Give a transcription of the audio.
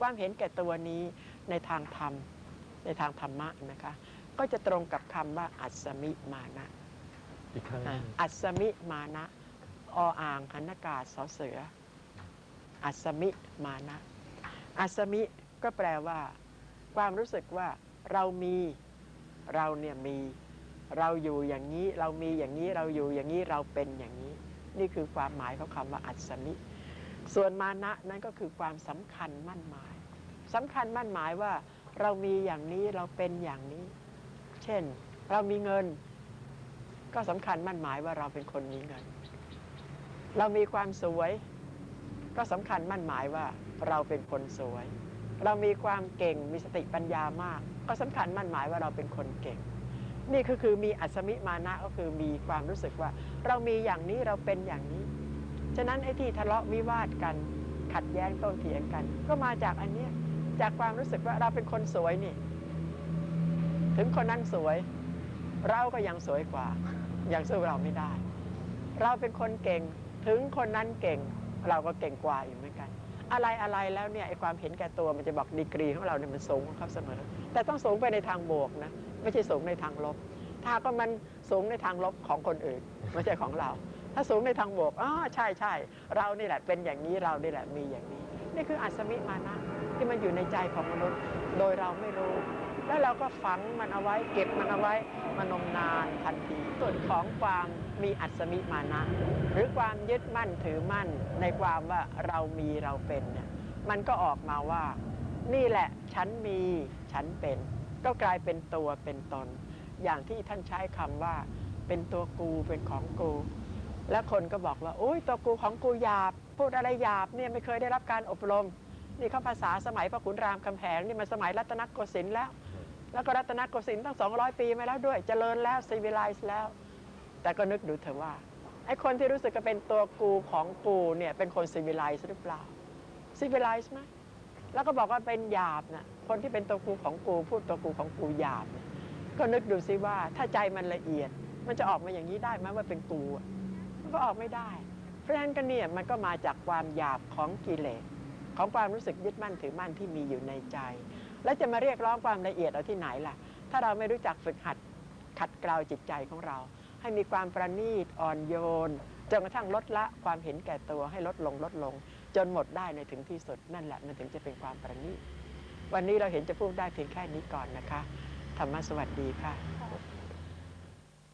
ความเห็นแก่ตัวนี้ในทางธรรม ในทางธรรมะนะคะ ก็จะตรงกับคำว่า อัศมิมานะอีกครั้งหอะนึ่งอัศมิมานะออ่างหันอากาศสอเสือ อัศมิมานะ อัศมิก็แปลว่า ความรู้สึกว่าเรามีเราเนี่ยมีเราอยู่อย่างนี้เรามีอย่างนี้เราอยู่อย่างนี้เราเป็นอย่างนี้ นี่คือความหมายของคำว่าอัศมิ ส่วนมานะนั้นก็คือความสำคัญมั่นหมายสำคัญมั่นหมายว่าเรามีอย่างนี้เราเป็นอย่างนี้ เช่น เรามีเงิน ก็สำคัญมั่นหมายว่าเราเป็นคนมีเงิน เรามีความสวย ก็สำคัญมั่นหมายว่าเราเป็นคนสวย เรามีความเก่งมีสติปัญญามาก ก็สำคัญมั่นหมายว่าเราเป็นคนเก่ง นี่ก็คือมีอัศมิมานะก็คือมีความรู้สึกว่า เรามีอย่างนี้เราเป็นอย่างนี้ ฉะนั้นไอ้ที่ทะเลาะวิวาทกัน ขัดแย้งโต้เถียงกัน ก็มาจากอันเนี้ยจากความรู้สึกว่าเราเป็นคนสวยนี่ ถึงคนนั้นสวย เราก็ยังสวยกว่า ยังสู้เราไม่ได้ เราเป็นคนเก่งถึงคนนั้นเก่ง เราก็เก่งกว่าอยู่เหมือนกัน อะไรอะไรแล้วเนี่ยไอ้ความเห็นแก่ตัวมันจะบอกดีกรีของเราเนี่ยมันสูงของเขาเสมอ แต่ต้องสูงไปในทางบวกนะ ไม่ใช่สูงในทางลบ ถ้าก็มันสูงในทางลบของคนอื่น ไม่ใช่ของเรา ถ้าสูงในทางบวกอ๋อใช่ใช่เรานี่แหละเป็นอย่างนี้เรานี่แหละมีอย่างนี้ นี่คืออัศมิมานะที่มันอยู่ในใจของมนุษย์โดยเราไม่รู้ แล้วเราก็ฝังมันเอาไว้ เก็บมันเอาไว้มานมนานทันทีส่วนของความมีอัศมิมานะหรือความยึดมั่นถือมั่นในความว่าเรามีเราเป็นเนี่ยมันก็ออกมาว่า นี่แหละฉันมีฉันเป็น ก็กลายเป็นตัวเป็นตน อย่างที่ท่านใช้คำว่า เป็นตัวกูเป็นของกู แล้วคนก็บอกว่าโอ้ยตัวกูของกูหยาบ พูดอะไรหยาบเนี่ยไม่เคยได้รับการอบรม นี่เขาภาษาสมัยพระขุนรามคำแหงนี่มันสมัยรัตนโกสินทร์แล้ว แล้วก็รัตนโกสินทร์ตั้ง 200 ปีมาแล้วด้วยเจริญแล้วซีวิไลซ์แล้ว แต่ก็นึกดูเถอะว่าไอ้คนที่รู้สึกว่าเป็นตัวกูของกูเนี่ยเป็นคนซีวิไลซ์หรือเปล่าซีวิไลซ์ไหมแล้วก็บอกว่าเป็นหยาบนะคนที่เป็นตัวกูของกู พูดตัวกูของกูหยาบ ก็นึกดูซิว่าถ้าใจมันละเอียด มันจะออกมาอย่างนี้ได้ไหมว่าเป็นกูอะ ก็ออกไม่ได้ เพราะฉะนั้นก็เนี่ยมันก็มาจากความหยาบของกิเลสของความรู้สึกยึดมั่นถือมั่นที่มีอยู่ในใจ แล้วจะมาเรียกร้องความละเอียดเอาที่ไหนล่ะ ถ้าเราไม่รู้จักฝึกหัดขัดเกลาจิตใจของเรา ให้มีความประณีตอ่อนโยนจนกระทั่งลดละความเห็นแก่ตัวให้ลดลงลดลง จนหมดได้ในถึงที่สุดนั่นแหละมันถึงจะเป็นความประณีตวันนี้เราเห็นจะพูดได้เพียงแค่นี้ก่อนนะคะ ธรรมะสวัสดีค่ะ